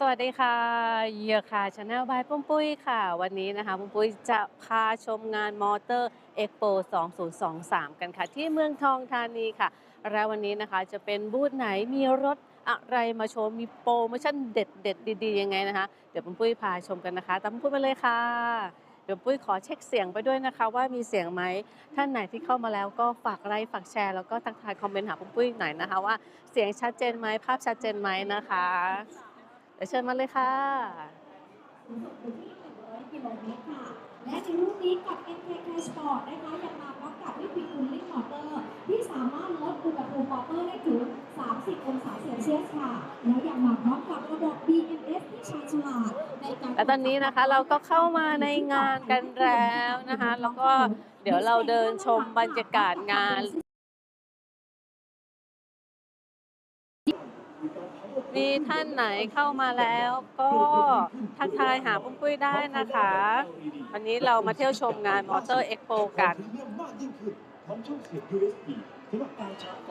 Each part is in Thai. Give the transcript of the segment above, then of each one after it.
สวัสดีค่ะเยื่อค่ะชาแนลบายปุ้มปุ้ยค่ะ วันนี้นะคะปุ้มปุ้ยจะพาชมงานมอเตอร์เอ็กโป2023 กันค่ะ ที่เมืองทองธานีค่ะ และวันนี้นะคะจะเป็นบูธไหนมีรถอะไรมาโชว์มีโปรโมชั่นเด็ดเด็ดดีๆ ยังไงนะคะ เดี๋ยวปุ้มปุ้ยพาชมกันนะคะตามปุ้มปุ้ยมาเลยค่ะ เดี๋ยวปุ้ยขอเช็คเสียงไปด้วยนะคะ ว่ามีเสียงไหมท่านไหนที่เข้ามาแล้วก็ฝากไลค์ฝากแชร์แล้วก็ทักทายคอมเมนต์หาปุ้มปุ้ยหน่อยนะคะว่าเสียงชัดเจนไหมภาพชัดเจนไหมนะคะ เดี๋ยวเชิญมาเลยค่ะกิโลเมตรค่ะ และในรุ่นนี้กับ NKK Sport นะคะยังมาพร้อมกับลิควิดคูลิ่งมอเตอร์ ที่สามารถลดอุณหภูมิมอเตอร์ได้ถึง 30 องศาเซลเซียสค่ะ แล้วยังมาพร้อมกับระบบ BMS ที่ชาญฉลาดในการและตอนนี้นะคะเราก็เข้ามาในงานกันแล้วนะคะ แล้วก็เดี๋ยวเราเดินชมบรรยากาศงาน มีท่านไหนเข้ามาแล้วก็ทักทายหาปุ้มปุ้ยได้นะคะ วันนี้เรามาเที่ยวชมงานมอเตอร์เอ็กโปกันพร้อมช่องเสียบ USB สำหรับการชาร์จไฟ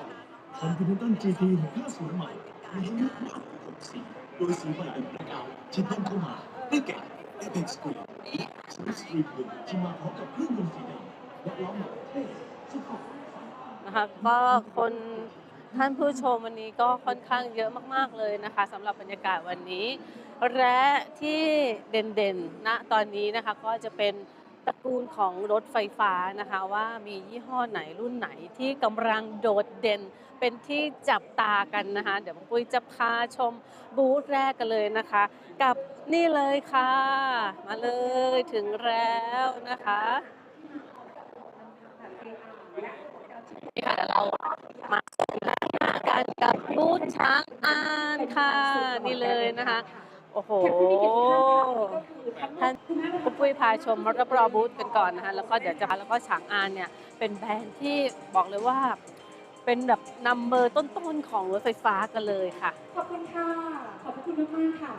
Continental GT 650ใหม่มีให้เลือกมากกว่า6สีโดยสีใหม่เป็นแบล็คเอาท์ที่เพิ่มเข้ามาได้แก่ Apex Green Swiss Street Blue ที่มาพร้อมกับเครื่องยนต์สีดำและล้อแม็กเท่สปอร์ตนะคะก็คน ท่านผู้ชมวันนี้ก็ค่อนข้างเยอะมากๆเลยนะคะสำหรับบรรยากาศวันนี้ และที่เด่นๆณตอนนี้นะคะก็จะเป็นตระกูลของรถไฟฟ้านะคะว่ามียี่ห้อไหนรุ่นไหนที่กำลังโดดเด่นเป็นที่จับตากันนะคะ เดี๋ยวปุ้ยจะพาชมบูธแรกกันเลยนะคะ กับนี่เลยค่ะ มาเลยถึงแล้วนะคะนี่ค่ะเดี๋ยวเรามา กันกับบูธช้างอานค่ะนี่เลยนะคะ โอ้โห ท่านปุ้ปุ้ยพาชมรอบรอบบูธกันก่อนนะคะแล้วก็เดี๋ยวจะแล้วก็ฉางอานเนี่ยเป็นแบรนด์ที่บอกเลยว่า เป็นแบบนัมเบอร์ต้นๆของรถไฟฟ้ากันเลยค่ะ ขอบคุณค่ะ ขอบพระคุณมากๆค่ะ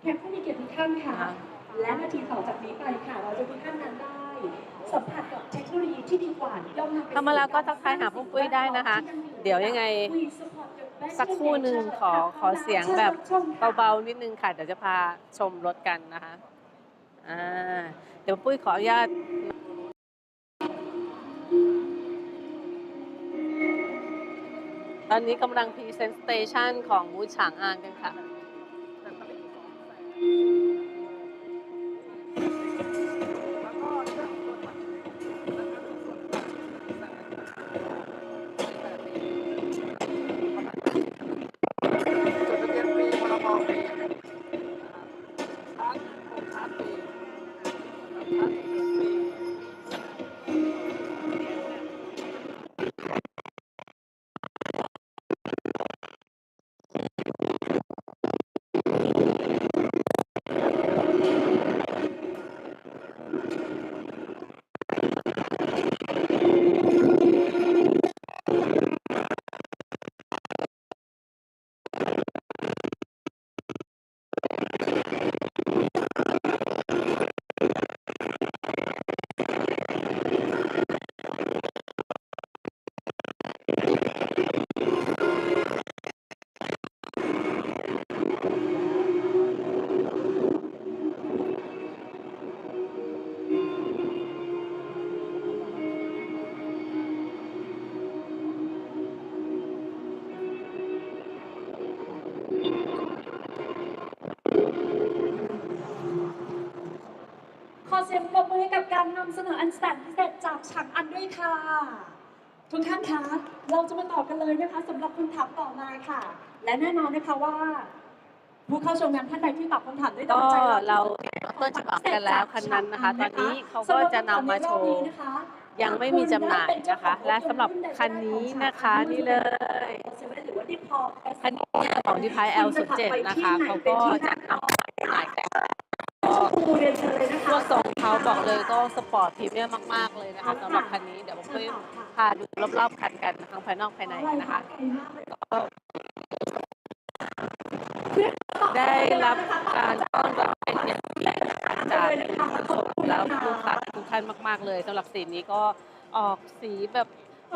แขกผู้มีเกียรติทุกท่านค่ะค่ะ และนาทีต่อจากนี้ไปค่ะ เราจะทุกท่านนั้นได้ สัมผัสกับเทคโนโลยีที่ดีกว่าย่อมนำไปเข้ามาแล้วก็ทักทายหาปุ้มปุ้ยได้นะคะ เดี๋ยวยังไงสักครู่หนึ่งขอขอเสียงแบบเบาๆนิดนึงค่ะ เดี๋ยวจะพาชมรถกันนะคะอ่าเดี๋ยวปุ้ยขออนุญาตตอนนี้กำลังพรีเซนต์สเตชันของมูฉางอานกันค่ะำเสนออันแสนพิเศษจากฉากอันด้วยค่ะ ทุกท่านคะเราจะมาต่อกันเลยนะคะสำหรับคำถามต่อมาค่ะ และแน่นอนนะคะว่า ผู้เข้าชมงานท่านใดที่ตอบคำถามได้ตก็รงใจเราต้นฉบับกันแล้วคันนั้นนะคะ ตอนนี้เขาก็จะนำมาโชว์ยังไม่มีจำหน่ายนะคะ และสำหรับคันนี้นะคะนี่เลยคันนี้ของที่พาย L07 นะคะเขาก็จะนำมาจำหน่ายกันตัวทรงเขา บอกเลยก็สปอร์ตพรีเมียมมาก ๆ เลยนะคะสำหรับคันนี้เดี๋ยวผมไปพาดูรอบๆคันกันทั้งภายนอกภายในนะคะได้รับการต้อนรับเป็นอย่างดีจากผู้ชมแล้วลูกค้าทุกท่านมาก ๆ เลยสำหรับสีนี้ก็ออกสีแบบ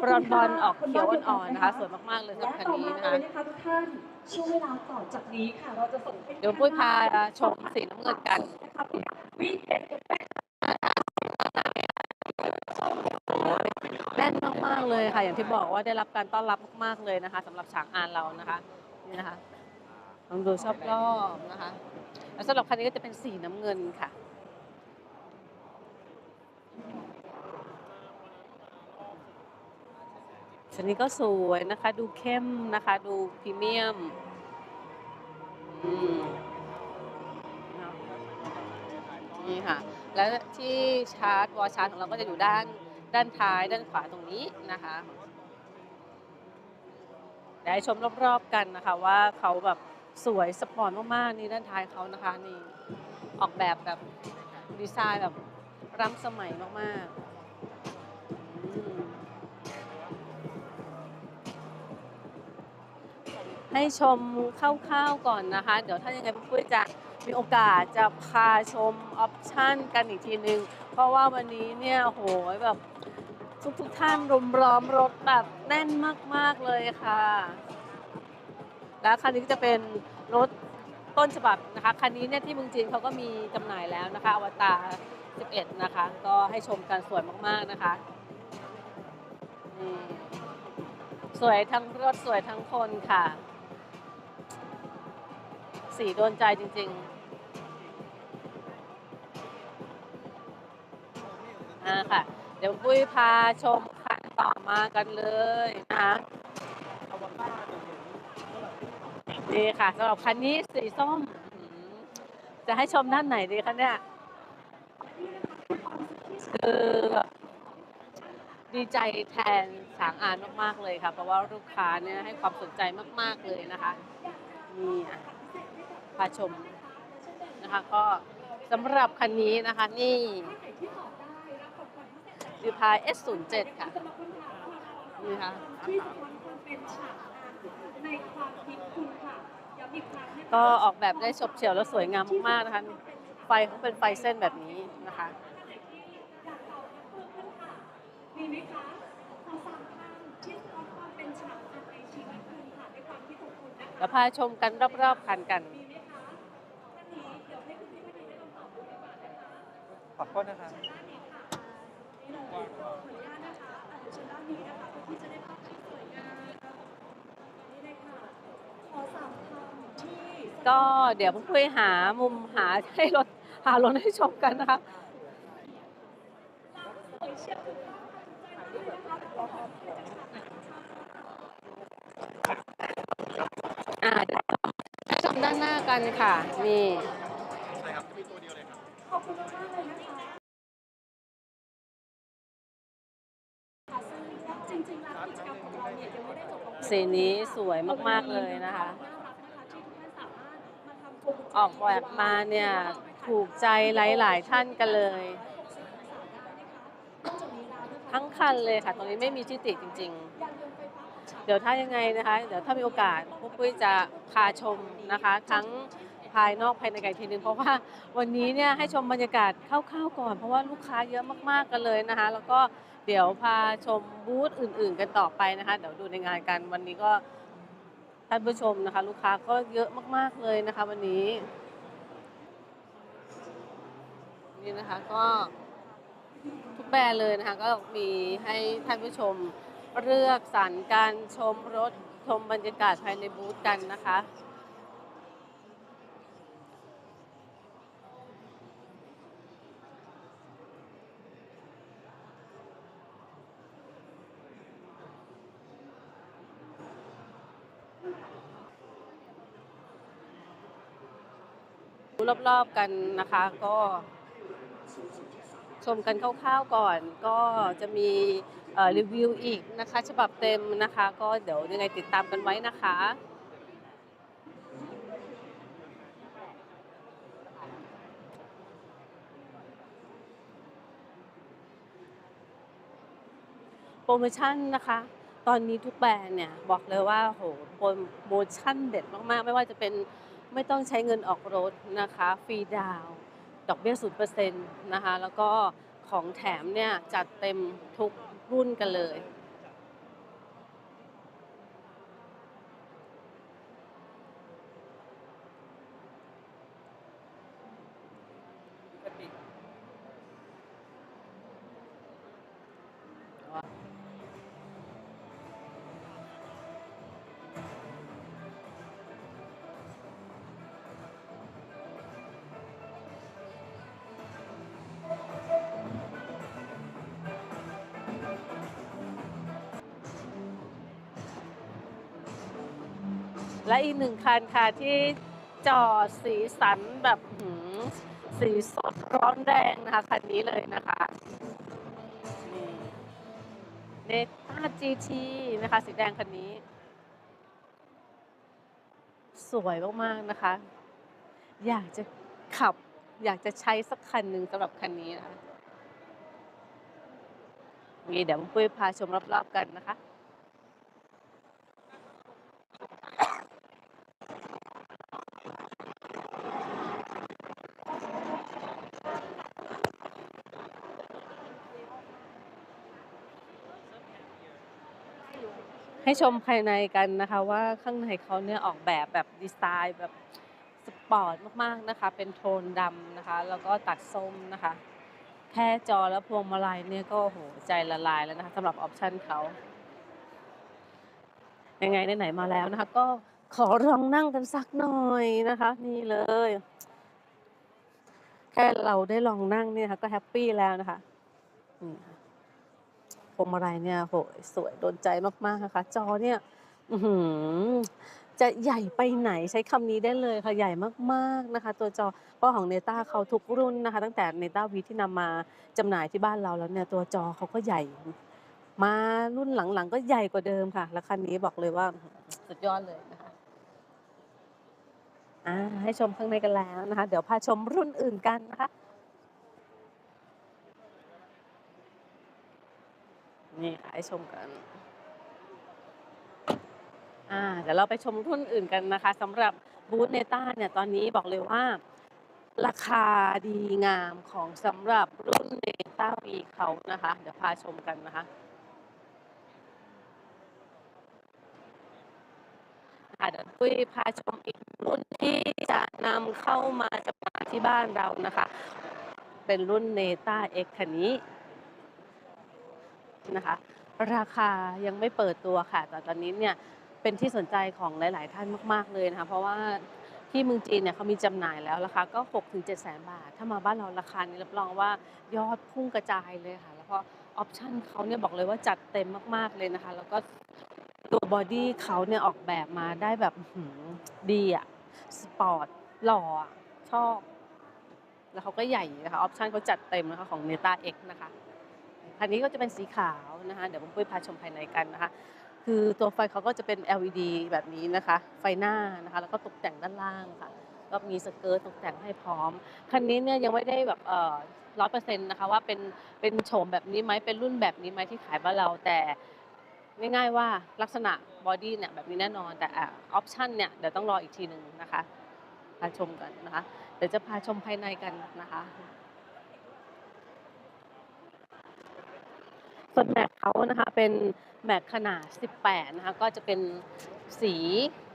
บรอนบอลออกเขียวอ่อนๆนะคะสวยมากๆเลยสำหและรับคันต่อนี้มานะเลคะยนะคะทุกท่านช่วงเวลาต่อจากนี้ค่ะเราจะส่งให้เดี๋ยวปุ้ยพาชมสีน้ำเงินกันนะคะวิ่งเป็นเป็น แน่นมากๆเลยค่ะ อย่างที่บอกว่าได้รับการต้อนรับมากๆเลยนะคะสำหรับฉางอานเรานะคะนี่นะคะลองดูชอบรอบนะคะแล้วสำหรับคันนี้ก็จะเป็นสีน้ำเงินค่ะชนนี้ก็สวยนะคะ ดูเข้มนะคะ ดูพรีเมียมอืมนี่ค่ะ แล้วที่ชาร์จวอลชาร์จของเราก็จะอยู่ด้านด้านท้ายด้านขวาตรงนี้นะคะเดี๋ยวให้ชมรอบๆกันนะคะว่าเขาแบบสวยสปอร์ตมากๆนี่ด้านท้ายเขานะคะนี่ออกแบบแบบดีไซน์แบบล้ำสมัยมากๆให้ชมคร่าวๆก่อนนะคะ เดี๋ยวถ้ายังไงพี่ปุ้ยจะ มีโอกาสจะพาชมออปชั่นกันอีกทีนึง เพราะว่าวันนี้เนี่ยโหยแบบทุกๆท่านรุมล้อมรถแบบแน่นมาก ๆ เลยค่ะ แล้วคันนี้ก็จะเป็นรถต้นฉบับนะคะ คันนี้เนี่ยที่เมืองจีนเขาก็มีจำหน่ายแล้วนะคะอวตาร11 นะคะ ก็ให้ชมกันสวยมาก ๆ นะคะนี่สวยทั้งรถสวยทั้งคนค่ะ สีโดนใจจริง ๆ อ่าค่ะ เดี๋ยวปุ้ยพาชมคันต่อมากันเลยนะคะนี่ค่ะสำหรับคันนี้สีส้ม จะให้ชมด้านไหนดีคะเนี่ยคือแบบดีใจแทนสางอานมากๆเลยค่ะ เพราะว่าลูกค้าเนี่ยให้ความสนใจมาก ๆเลยนะคะนี่อะพาชมนะคะ ก็สำหรับคันนี้นะคะนี่ ดีพาย S07 ค่ะนี่ค่ะที่สะท้อนความเป็นฉากอานในความคิดคุณค่ะย้ำอีกครั้งนะคะก็ออกแบบได้ฉบเฉี่ยวและสวยงามมากๆนะคะ ไฟเขาเป็นไฟเส้นแบบนี้นะคะอยากตอบนักเพื่อนค่ะมีไหมคะขอสามคำที่สะท้อนความเป็นฉากอานในชีวิตคุณค่ะในความคิดของคุณนะคะแล้วพาชมกันรอบๆคันกันมีไหมคะท่านนี้เดี๋ยวให้คุณพี่ท่านนี้ได้ลองตอบดูดีกว่านะคะขอโทษนะครับด้านนี้ค่ะนี่เลยขออนุญาตนะคะอะเดี๋ยวเชิญด้านนี้นะคะเพื่อที่จะได้ภาพที่สวยงามนี่เลยค่ะขอสามคำที่ ก็เดี๋ยวเพื่อนๆหามุมหาให้รถหารถให้ชมกันนะคะสวยเชียวคุณค่ะใจมากเลยนะคะขอขอบคุณจากฉากอ่าเดี๋ยวให้ชมด้านหน้ากันค่ะ นี่ขอบคุณมากๆเลยนะคะค่ะซึ่งจริงๆแล้วกิจกรรมของเราเนี่ยยังไม่ได้จบลงสีนี้สวยมาก ๆ เลยนะคะน่ารักนะคะ ออกแบบมาเนี่ยถูกใจหลาย ๆ ท่านกันเลย ทั้งคันเลยค่ะ ตรงนี้ไม่มีที่ติจริง ๆ เดี๋ยวถ้ายังไงนะคะ เดี๋ยวถ้ามีโอกาสพวกปุ้ยจะพาชมนะคะ ทั้งภายนอกภายในไกลทีนึงเพราะว่าวันนี้เนี่ยให้ชมบรรยากาศคร่าวๆก่อน เพราะว่าลูกค้าเยอะมากๆกันเลยนะคะ แล้วก็เดี๋ยวพาชมบูธอื่น ๆ กันต่อไปนะคะ เดี๋ยวดูในงานกันวันนี้ก็ ท่านผู้ชมนะคะ ลูกค้าก็เยอะมาก ๆ เลยนะคะ วันนี้ นี่นะคะก็ทุกแบรนด์เลยนะคะ ก็มีให้ท่านผู้ชมเลือกสรรการชมรถชมบรรยากาศภายในบูธกันนะคะ รอบๆกันนะคะ ก็ชมกันคร่าวๆก่อน ก็จะมีรีวิวอีกนะคะ ฉบับเต็มนะคะ ก็เดี๋ยวยังไงติดตามกันไว้นะคะโปรโมชั่นนะคะ ตอนนี้ทุกแบรนด์เนี่ย บอกเลยว่าโหโปรโมชั่นเด็ดมากๆ ไม่ว่าจะเป็น ไม่ต้องใช้เงินออกรถนะคะ ฟรีดาวดอกเบี้ยศูนย์เปอร์เซ็นต์นะคะ แล้วก็ของแถมเนี่ยจัดเต็มทุกรุ่นกันเลย และอีกหนึ่งคันค่ะที่จอดสีสันแบบสีสดร้อนแรงนะคะคันนี้เลยนะคะเนต้า GT นะคะ สีแดงคันนี้ สวยมากๆนะคะ อยากจะขับ อยากจะใช้สักคันหนึ่งสำหรับคันนี้นะะนี่เดี๋ยวปุ้ยพาชมรอบๆกันนะคะ ให้ชมภายในกันนะคะว่าข้างในเขาเนี่ยออกแบบแบบดีไซน์แบบสปอร์ตมากๆนะคะ เป็นโทนดำนะคะ แล้วก็ตัดส้มนะคะ แค่จอและพวงมาลัยเนี่ยก็โหใจละลายแล้วนะคะสำหรับออปชันเขายังไงไหนๆมาแล้วนะคะ ก็ขอลองนั่งกันสักหน่อยนะคะ นี่เลย แค่เราได้ลองนั่งเนี่ยค่ะก็แฮปปี้แล้วนะคะนี่ค่ะ พวงมาลัยเนี่ยโหยสวยโดนใจมากๆนะคะ จอเนี่ยอื้อหือจะใหญ่ไปไหนใช้คำนี้ได้เลยค่ะ ใหญ่มากๆนะคะ ตัวจอเพราะของเนต้าเขาทุกรุ่นนะคะ ตั้งแต่เนต้าวีที่นำมาจำหน่ายที่บ้านเราแล้วเนี่ยตัวจอเขาก็ใหญ่ มารุ่นหลังๆ ก็ใหญ่กว่าเดิมค่ะ แล้วคันนี้บอกเลยว่าสุดยอดเลยนะคะอ่าให้ชมข้างในกันแล้วนะคะ เดี๋ยวพาชมรุ่นอื่นกันนะคะ นี่ค่ะให้ชมกัน อ่าเดี๋ยวเราไปชมรุ่นอื่นกันนะคะสำหรับบูธเนต้าเนี่ยตอนนี้บอกเลยว่า ราคาดีงามของสำหรับรุ่นเนต้าวีเขานะคะ เดี๋ยวพาชมกันนะคะอะเดี๋ยวปุ้ยพาชมอีกรุ่นที่จะนำเข้ามาจำหน่ายที่บ้านเรานะคะ เป็นรุ่นเนต้าเอ็กคันนี้ นะคะ ราคายังไม่เปิดตัวค่ะ แต่ตอนนี้เนี่ยเป็นที่สนใจของหลาย ๆ ท่านมาก ๆ เลยนะคะ เพราะว่าที่เมืองจีนเนี่ยเขามีจำหน่ายแล้วราคาก็6ถึง7แสนบาท ถ้ามาบ้านเราราคานี้รับรองว่ายอดพุ่งกระจายเลยค่ะ แล้วก็ออปชั่นเขาเนี่ยบอกเลยว่าจัดเต็มมาก ๆ เลยนะคะ แล้วก็ตัวบอดี้เขาเนี่ยออกแบบมาได้แบบดีอะสปอร์ตหล่อชอบ แล้วเขาก็ใหญ่นะคะ ออปชั่นเขาจัดเต็มนะคะของ n e t a X นะคะ คันนี้ก็จะเป็นสีขาวนะคะเดี๋ยวผมปุ้ยพาชมภายในกันนะคะ คือตัวไฟเขาก็จะเป็น LED แบบนี้นะคะ ไฟหน้านะคะ แล้วก็ตกแต่งด้านล่างค่ะ ก็มีสเกิร์ตตกแต่งให้พร้อม คันนี้เนี่ยยังไม่ได้แบบเอ่อร้อยเปอร์เซ็นต์นะคะว่าเป็นเป็นโฉมแบบนี้ไหมเป็นรุ่นแบบนี้ไหมที่ขายบ้านเราแต่ง่ายๆว่าลักษณะบอดี้เนี่ยแบบนี้แน่นอนแต่ออปชั่นเนี่ยเดี๋ยวต้องรออีกทีหนึ่งนะคะพาชมกันนะคะ เดี๋ยวจะพาชมภายในกันนะคะ ส่วนแม็กเขานะคะเป็นแม็กขนาด 18 นะคะ ก็จะเป็นสี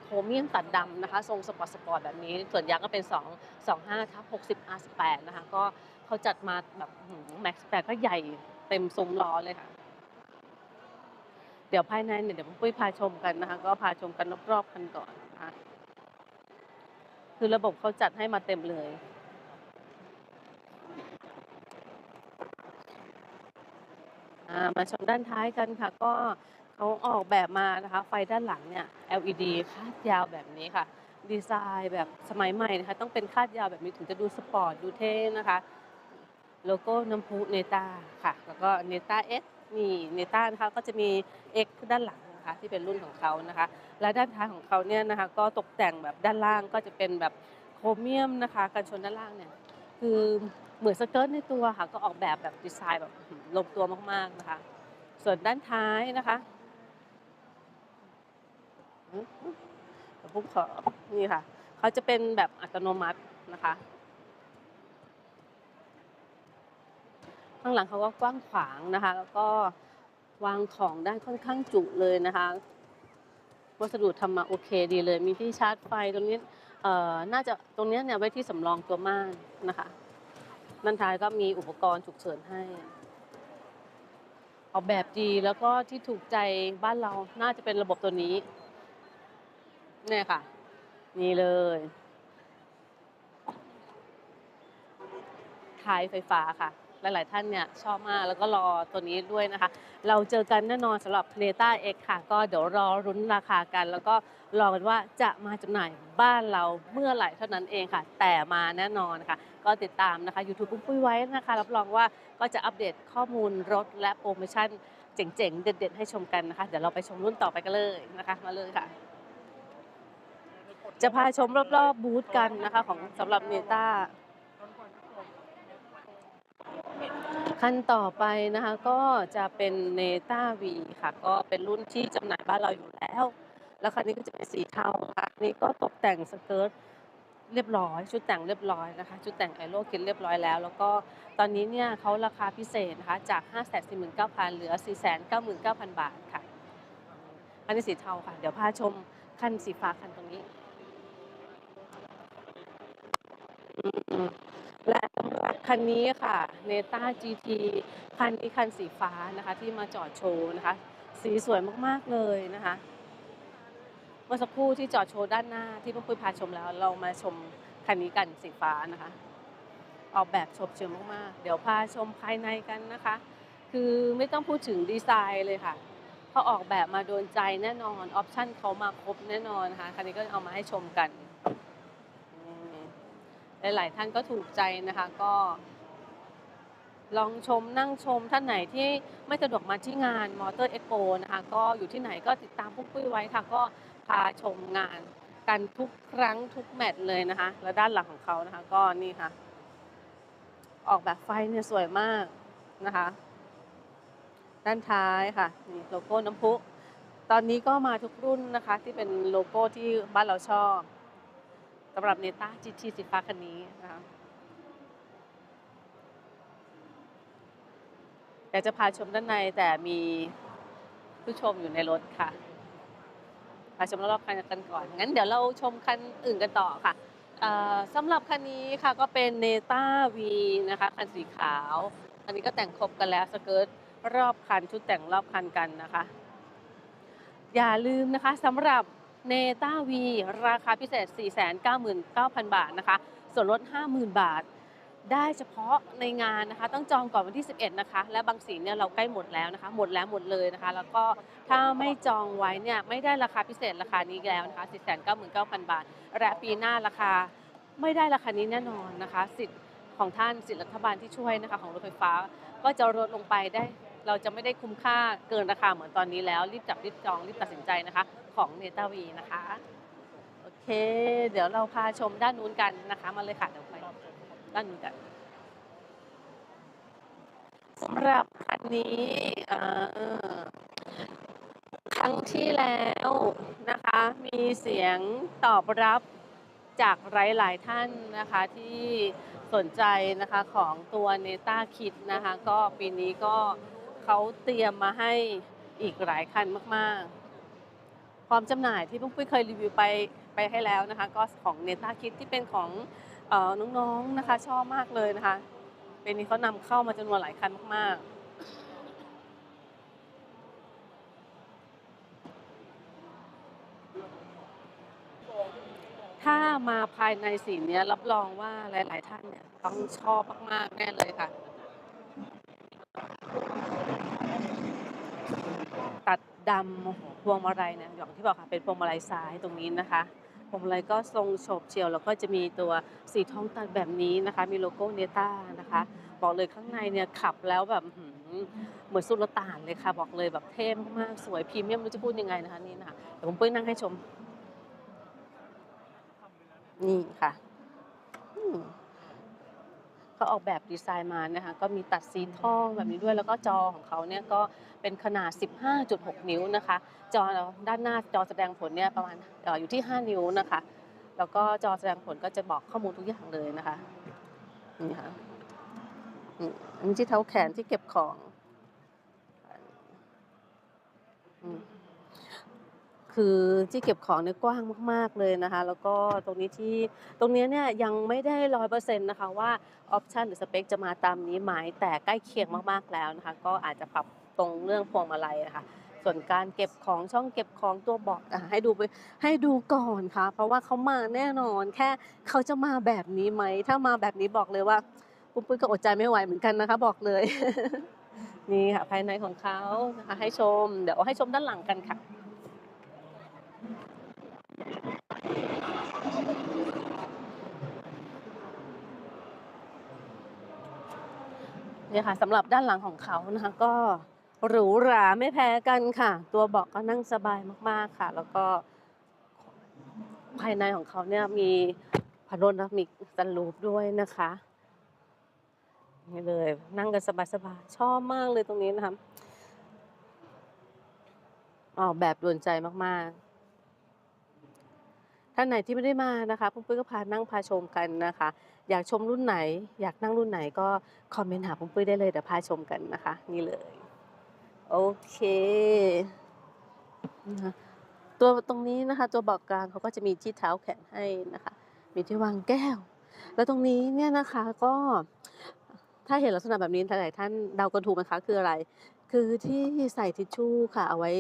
โครเมียมตัดดำนะคะ ทรงสปอร์ตสปอร์ตแบบนี้ ส่วนยางก็เป็น 2 25ทับ60 R18 นะคะ ก็เขาจัดมาแบบแม็ก8ก็ใหญ่เต็มซุ้มล้อเลยค่ะ เดี๋ยวภายในเนี่ยเดี๋ยวปุ้ยพาชมกันนะคะ ก็พาชมกันรอบๆกันก่อนนะคะคือระบบเขาจัดให้มาเต็มเลย อ่ามาชมด้านท้ายกันค่ะ ก็เขาออกแบบมานะคะ ไฟด้านหลังเนี่ย LED คาดยาวแบบนี้ค่ะ ดีไซน์แบบสมัยใหม่นะคะ ต้องเป็นคาดยาวแบบนี้ถึงจะดูสปอร์ตดูเท่นะคะ โลโก้น้ำพุเนต้าค่ะ แล้วก็เนต้าเอ็กนี่เนต้านะคะก็จะมี X ด้านหลังนะคะที่เป็นรุ่นของเขานะคะ และด้านท้ายของเขาเนี่ยนะคะ ก็ตกแต่งแบบด้านล่างก็จะเป็นแบบโครเมียมนะคะ กันชนด้านล่างเนี่ยคือ เหมือนสเกิร์ตในตัวค่ะ ก็ออกแบบแบบดีไซน์แบบลงตัวมาก ๆ นะคะ ส่วนด้านท้ายนะคะอื้อหือเดี๋ยวปุ๊บขอนี่ค่ะ เขาจะเป็นแบบอัตโนมัตินะคะ ข้างหลังเขาก็กว้างขวางนะคะ แล้วก็วางของได้ค่อนข้างจุเลยนะคะ วัสดุทำมาโอเคดีเลย มีที่ชาร์จไฟตรงนี้น่าจะตรงเนี้ยเนี่ยไว้ที่สำรองตัวม่านนะคะ ด้านท้ายก็มีอุปกรณ์ฉุกเฉินให้ ออกแบบดีแล้วก็ที่ถูกใจบ้านเราน่าจะเป็นระบบตัวนี้ เนี่ยค่ะ นี่เลยท้ายไฟฟ้าค่ะ หลาย ๆ ท่านเนี่ยชอบมากแล้วก็รอตัวนี้ด้วยนะคะ เราเจอกันแน่นอนสำหรับ n e t a X ค่ะ ก็เดี๋ยวรอรุ้นราคากัน แล้วก็รอกันว่าจะมาจำหน่ายบ้านเราเมื่อไหร่เท่านั้นเองค่ะ แต่มาแน่นอนค่ะ ก็ติดตามนะคะ YouTube ปุ้มปุ้ยไว้นะคะ รับรองว่าก็จะอัปเดตข้อมูลรถและโปรโมชั่นเจ๋ง ๆ เด็ด ๆ ให้ชมกันนะคะ เดี๋ยวเราไปชมรุ่นต่อไปกันเลยนะคะ มาเลยค่ะจะพาชมรอบๆบูธกันนะคะ ของสำหรับเนต้า ขั้นต่อไปนะคะก็จะเป็นเนต้าวีค่ะ ก็เป็นรุ่นที่จำหน่ายบ้านเราอยู่แล้ว แล้วคันนี้ก็จะเป็นสีเทาค่ะอันนี่ก็ตกแต่งสเกิร์ตเรียบร้อย ชุดแต่งเรียบร้อยนะคะ ชุดแต่งไอโลคิดเรียบร้อยแล้ว แล้วก็ตอนนี้เนี่ยเขาราคาพิเศษนะคะจาก 5 4 9 0 0 0เหลือ 4 9 9 0 0 0 บาทค่ะ อันนี้สีเทาค่ะ เดี๋ยวพาชมคันสีฟ้าคันตรงนี้ และคันนี้ค่ะเนต้า GT คันนี้คันสีฟ้านะคะที่มาจอดโชว์นะคะ สีสวยมากๆเลยนะคะ เมื่อสักครู่ที่จอดโชว์ด้านหน้าที่พ่อปุ้ยพาชมแล้ว เรามาชมคันนี้กันสีฟ้านะคะ ออกแบบชมเชยมากๆ เดี๋ยวพาชมภายในกันนะคะ คือไม่ต้องพูดถึงดีไซน์เลยค่ะเขาออกแบบมาโดนใจแน่นอนออปชั่นเขามาครบแน่นอนนะคะคันนี้ก็เอามาให้ชมกัน หลาย ๆ ท่านก็ถูกใจนะคะก็ลองชมนั่งชมท่านไหนที่ไม่สะดวกมาที่งานมอเตอร์เอ็กโปนะคะก็อยู่ที่ไหนก็ติดตามปุ๊กปุ้ยไว้ค่ะ ก็พาชมงานกันทุกครั้งทุกแมตช์เลยนะคะ แล้วด้านหลังของเขานะคะ ก็นี่ค่ะ ออกแบบไฟเนี่ยสวยมากนะคะ ด้านท้ายค่ะนี่โลโก้น้ำพุ ตอนนี้ก็มาทุกรุ่นนะคะ ที่เป็นโลโก้ที่บ้านเราชอบ สำหรับเนต้า GT สีฟ้าคันนี้นะคะอยากจะพาชมด้านในแต่มีผู้ชมอยู่ในรถค่ะพาชมรอบคันกันก่อน งั้นเดี๋ยวเราชมคันอื่นกันต่อค่ะสำหรับคันนี้ค่ะก็เป็นเนต้าวีนะคะคันสีขาว อันนี้ก็แต่งครบกันแล้วสเกิร์ตรอบคันชุดแต่งรอบคันกันนะคะ อย่าลืมนะคะสำหรับ เนต้าวีราคาพิเศษ 499,000 บาทนะคะ ส่วนลด 50,000 บาท ได้เฉพาะในงานนะคะ ต้องจองก่อนวันที่ 11 นะคะ และบางสีเนี่ยเราใกล้หมดแล้วนะคะ หมดแล้วหมดเลยนะคะ แล้วก็ถ้าไม่จองไว้เนี่ยไม่ได้ราคาพิเศษราคานี้แล้วนะคะ 499,000 บาท และปีหน้าราคาไม่ได้ราคานี้แน่นอนนะคะ สิทธิ์ของท่านสิทธิรัฐบาลที่ช่วยนะคะของรถไฟฟ้าก็จะลดลงไปได้ เราจะไม่ได้คุ้มค่าเกินราคาเหมือนตอนนี้แล้ว รีบจับรีบจองรีบตัดสินใจนะคะ ของเนต้าวีนะคะ โอเค เดี๋ยวเราพาชมด้านนู้นกันนะคะ มาเลยค่ะเดี๋ยวไปด้านนู้นกันสำหรับคันนี้ครั้งที่แล้วนะคะ มีเสียงตอบรับจากหลาย ๆ ท่านนะคะที่สนใจนะคะของตัวเนต้าคิดนะคะ ก็ปีนี้ก็เขาเตรียมมาให้อีกหลายคันมาก ๆ พร้อมจำหน่ายที่พุ่งปุ้ยเคยรีวิวไปไปให้แล้วนะคะ ก็ของเนต้าคิดที่เป็นของออน้องๆนะคะ ชอบมากเลยนะคะ เป็นนี้เขานำเข้ามาจำนวนหลายคันมากๆถ้ามาภายในสีเนี้ยรับรองว่าหลาย ๆ ท่านเนี่ยต้องชอบมาก ๆ แน่เลยค่ะ ตั ดำพวงมาลัยเนี่ยอย่างที่บอกค่ะเป็นพวงมาลัยซ้ายตรงนี้นะคะพวงมาลัยก็ทรงโฉบเฉี่ยวแล้วก็จะมีตัวสีทองตัดแบบนี้นะคะ มีโลโก้เนต้านะคะ บอกเลยข้างในเนี่ยขับแล้วแบบเหมือนสุลต่านเลยค่ะ บอกเลยแบบเท่มากสวยพรีเมียมไม่รู้จะพูดยังไงนะคะนี่นะคะเดี๋ยวผมเปุ้ยนั่งให้ชม นี่ค่ะ เขาออกแบบดีไซน์มานะคะก็มีตัดสีทองแบบนี้ด้วยแล้วก็จอของเขาเนี่ยก็เป็นขนาด 15.6 นิ้วนะคะ จอด้านหน้าจอแสดงผลเนี่ยประมาณออยู่ที่ 5 นิ้วนะคะ แล้วก็จอแสดงผลก็จะบอกข้อมูลทุกอย่างเลยนะคะนี่ค่ะอันนี้ที่เท้าแขนที่เก็บของอืม คือที่เก็บของเนี่ยกว้างมาก ๆเลยนะคะ แล้วก็ตรงนี้ที่ตรงเนี้ยเนี่ยยังไม่ได้ร้อยเปอร์เซ็นต์นะคะว่าออปชันหรือสเปคจะมาตามนี้ไหมแต่ใกล้เคียงมากๆแล้วนะคะ ก็อาจจะปรับตรงเรื่องพวงมาลัยนะคะส่วนการเก็บของช่องเก็บของตัวเบาะอะให้ดูไปให้ดูก่อนค่ะ เพราะว่าเขามาแน่นอนแค่เขาจะมาแบบนี้ไหม ถ้ามาแบบนี้บอกเลยว่าปุ้มปุ้ยก็อดใจไม่ไหวเหมือนกันนะคะ บอกเลย นี่ค่ะภายในของเขานะคะให้ชม เดี๋ยวให้ชมด้านหลังกันค่ะ เนี่ยค่ะสำหรับด้านหลังของเขานะคะก็หรูหราไม่แพ้กันค่ะ ตัวเบาะก็นั่งสบายมากๆค่ะ แล้วก็ภายในของเขาเนี่ยมีพัดลมนะมีสันลูปด้วยนะคะนี่เลย นั่งกันสบายๆชอบมากเลยตรงนี้นะคะออกแบบโดนใจมากๆ ท่านไหนที่ไม่ได้มานะคะปุ้มปุ้ยก็พานั่งพาชมกันนะคะ อยากชมรุ่นไหน อยากนั่งรุ่นไหนก็คอมเมนต์หาปุ้มปุ้ยได้เลยเดี๋ยวพาชมกันนะคะ นี่เลย โอเคนะคะตัวตรงนี้นะคะ ตัวบอกกลางเขาก็จะมีที่เท้าแขนให้นะคะ มีที่วางแก้ว แล้วตรงนี้เนี่ยนะคะก็ถ้าเห็นลักษณะแบบนี้หลายๆท่านเดากันถูกไหมคะคืออะไร คือที่ใส่ทิชชู่ค่ะเอาไว้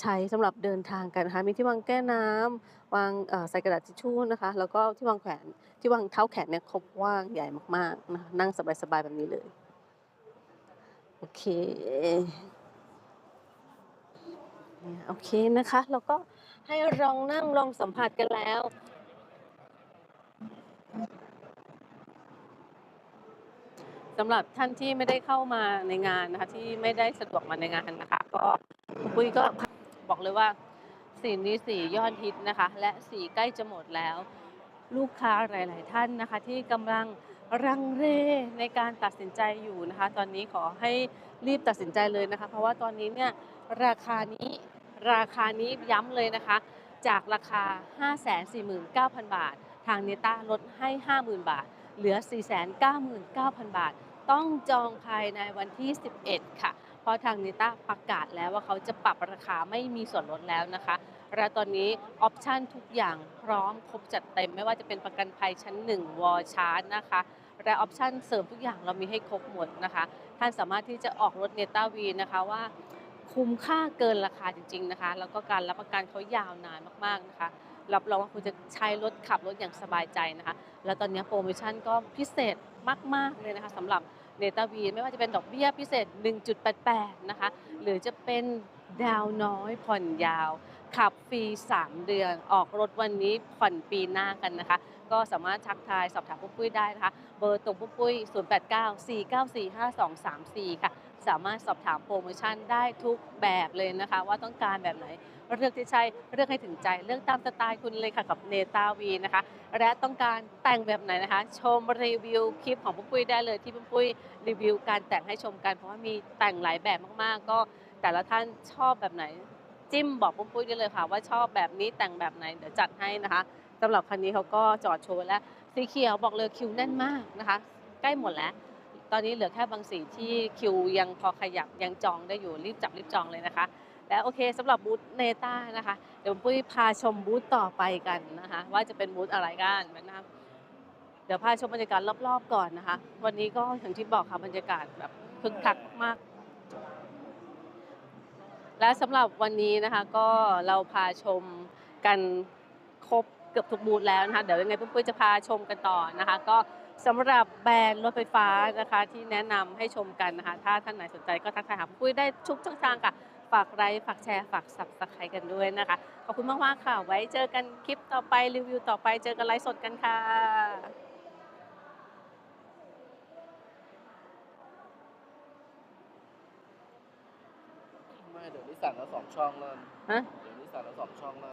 ใช้สำหรับเดินทางกันนะคะมีที่วางแก้น้ำวางใส่กระดาษทิชชู่นะคะ แล้วก็ที่วางแขนที่วางเท้าแขนเนี่ยครบว่างใหญ่มากๆนะคะนั่งสบายๆแบบนี้เลยโอเคโอเคนะคะเราก็ให้ลองนั่งลองสัมผัสกันแล้ว สำหรับท่านที่ไม่ได้เข้ามาในงานนะคะที่ไม่ได้สะดวกมาในงานนะคะ ก็คุณปุ้ยก็บอกเลยว่าสีนี้สียอดฮิตนะคะ และสีใกล้จะหมดแล้ว ลูกค้าหลาย ๆ ท่านนะคะ ที่กำลังรังเลในการตัดสินใจอยู่นะคะ ตอนนี้ขอให้รีบตัดสินใจเลยนะคะ เพราะว่าตอนนี้เนี่ยราคานี้ราคานี้ย้ำเลยนะคะ จากราคา 549,000 บาท ทางเนต้าลดให้ 50,000 บาท เหลือ 499,000 บาท ต้องจองภายในวันที่ 11 ค่ะ เพราะทางเนต้าประกาศแล้วว่าเขาจะปรับราคาไม่มีส่วนลดแล้วนะคะและตอนนี้ออปชันทุกอย่างพร้อมครบจัดเต็ม ไม่ว่าจะเป็นประกันภัยชั้น 1 วอชาร์จนะคะและออปชันเสริมทุกอย่างเรามีให้ครบหมดนะคะ ท่านสามารถที่จะออกรถเนต้าวีนะคะว่าคุ้มค่าเกินราคาจริง ๆนะคะ แล้วก็การรับประกันเขายาวนานมากๆนะคะ รับรองว่าคุณจะใช้รถขับรถอย่างสบายใจนะคะ แล้วตอนนี้โปรโมชั่นก็พิเศษมาก ๆ เลยนะคะสำหรับเนต้าวีไม่ว่าจะเป็นดอกเบี้ยพิเศษ 1.88 นะคะ หรือจะเป็นดาวน้อยผ่อนยาว ขับฟรี 3 เดือน ออกรถวันนี้ผ่อนปีหน้ากันนะคะ ก็สามารถทักทายสอบถามปุ้ปุ้ยได้นะคะ เบอร์ตรงปุ้ปุ้ย 0894945234 ค่ะ สามารถสอบถามโปรโมชั่นได้ทุกแบบเลยนะคะ ว่าต้องการแบบไหนเลือกที่ใช่เลือกให้ถึงใจเลือกตามสไตล์คุณเลยค่ะกับเนตาวีนะคะ และต้องการแต่งแบบไหนนะคะ ชมรีวิวคลิปของปุ้มปุ้ยได้เลยที่ปุ้มปุ้ยรีวิวการแต่งให้ชมกัน เพราะว่ามีแต่งหลายแบบมากๆ ก็แต่ละท่านชอบแบบไหน จิ้มบอกปุ้มปุ้ยได้เลยค่ะว่าชอบแบบนี้แต่งแบบไหนเดี๋ยวจัดให้นะคะสำหรับคันนี้เขาก็จอดโชว์แล้วสีเขียวบอกเลยคิวแน่นมากนะคะ ใกล้หมดแล้ว ตอนนี้เหลือแค่บางสีที่คิวยังพอขยับยังจองได้อยู่รีบจับรีบจองเลยนะคะ และโอเคสำหรับบูธเนต้านะคะ เดี๋ยวปุ้ยพาชมบูธต่อไปกันนะคะ ว่าจะเป็นบูธอะไรกันนะคะเดี๋ยวพาชมบรรยากาศรอบๆก่อนนะคะ วันนี้ก็อย่างที่บอกค่ะบรรยากาศแบบคึกคักมาก และสำหรับวันนี้นะคะก็เราพาชมกันครบเกือบทุกบูธแล้วนะคะ เดี๋ยวยังไงปุ้ยจะพาชมกันต่อนะคะ ก็ สำหรับแบรนด์รถไฟฟ้านะคะ ที่แนะนำให้ชมกันนะคะ ถ้าท่านไหนสนใจก็ทักทายหาปุ้ยได้ทุกช่องทางค่ะ ฝากไลค์ฝากแชร์ฝากสับสไครกันด้วยนะคะ ขอบคุณมาก ๆ ค่ะ ไว้เจอกันคลิปต่อไปรีวิวต่อไปเจอกันไลฟ์สดกันค่ะไม่เดี๋ยวนี้สั่งแล้วสองช่องแล้วฮะ เดี๋ยวนี้สั่งแล้วสองช่องแล้ว